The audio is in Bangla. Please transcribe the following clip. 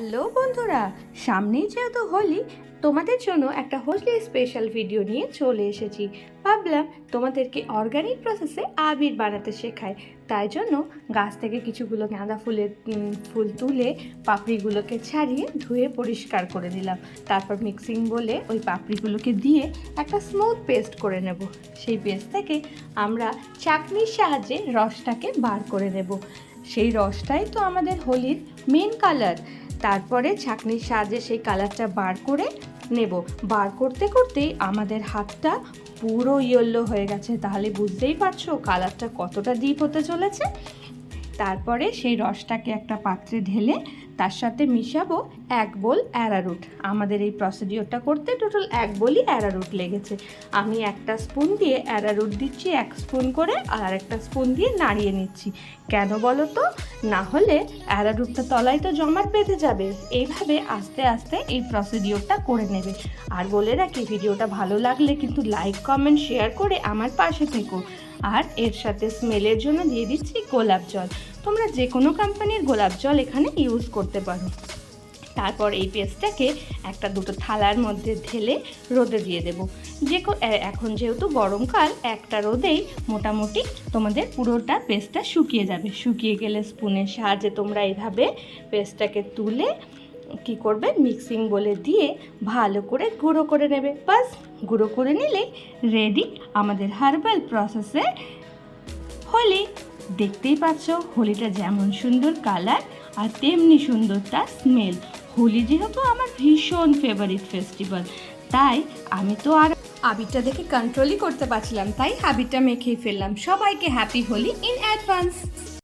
হ্যালো বন্ধুরা, সামনেই যেহেতু হোলি, তোমাদের জন্য একটা হোলি স্পেশাল ভিডিও নিয়ে চলে এসেছি। ভাবলাম তোমাদেরকে অর্গানিক প্রসেসে আবির বানাতে শেখায় তাই জন্য গাছ থেকে কিছুগুলো গাঁদা ফুলের ফুল তুলে পাপড়িগুলোকে ছাড়িয়ে ধুয়ে পরিষ্কার করে দিলাম। তারপর মিক্সিং বলে ওই পাপড়িগুলোকে দিয়ে একটা স্মুথ পেস্ট করে নেব। সেই পেস্ট থেকে আমরা চাকনির সাহায্যে রসটাকে বার করে নেব। সেই রসটাই তো আমাদের হোলির মেন কালার তারপরে ছাঁকনির সাহায্যে সেই কালারটা বার করে নেব। বার করতে করতেই আমাদের হাতটা পুরো ইয়েলো হয়ে গেছে। তাহলে বুঝতেই পারছ কালারটা কতটা ডিপ হতে চলেছে। তারপরে সেই রসটাকে একটা পাত্রে ঢেলে তার সাথে মিশাবো এক বোল অ্যারারুট। আমাদের এই প্রসিডিওরটা করতে টোটাল এক বোলই অ্যারারুট লেগেছে। আমি একটা স্পুন দিয়ে অ্যারারুট দিচ্ছি, এক স্পুন করে, আর একটা স্পুন দিয়ে নাড়িয়ে নিচ্ছি। কেন বলো তো না হলে অ্যারারুটটা তলায় তো জমাট বেঁধে যাবে। এইভাবে আস্তে আস্তে এই প্রসিডিওরটা করে নেবে। আর বলে রাখি, ভিডিওটা ভালো লাগলে কিন্তু লাইক কমেন্ট শেয়ার করে আমার পাশে থেকো। আর এর সাথে স্মেলের জন্য দিয়ে দিচ্ছি গোলাপ জল। তোমরা যে কোনো কোম্পানির গোলাপ জল এখানে ইউজ করতে পারো। তারপর এই পেস্টটাকে একটা দুটো থালার মধ্যে ঢেলে রোদে দিয়ে দেবো। যে এখন যেহেতু গরমকাল একটা রোদেই মোটামুটি তোমাদের পুরোটা পেস্টটা শুকিয়ে যাবে। শুকিয়ে গেলে স্পুনের সাহায্যে তোমরা এইভাবে পেস্টটাকে তুলে কি করবে? মিক্সিং বলে দিয়ে ভালো করে গুঁড়ো করে নেবে। বাস, গুঁড়ো করে নিলেই রেডি আমাদের হার্বাল প্রসেসে হোলি। দেখতেই পাচ্ছ, হোলিটা যেমন সুন্দর কালার আর তেমনি সুন্দর তার স্মেল হোলি যেহেতু আমার ভীষণ ফেভারিট ফেস্টিভ্যাল তাই আমি তো আর আবিরটা দেখে কন্ট্রোলই করতে পারছিলাম, তাই আবিরটা মেখেই ফেললাম। সবাইকে হ্যাপি হোলি ইন অ্যাডভান্স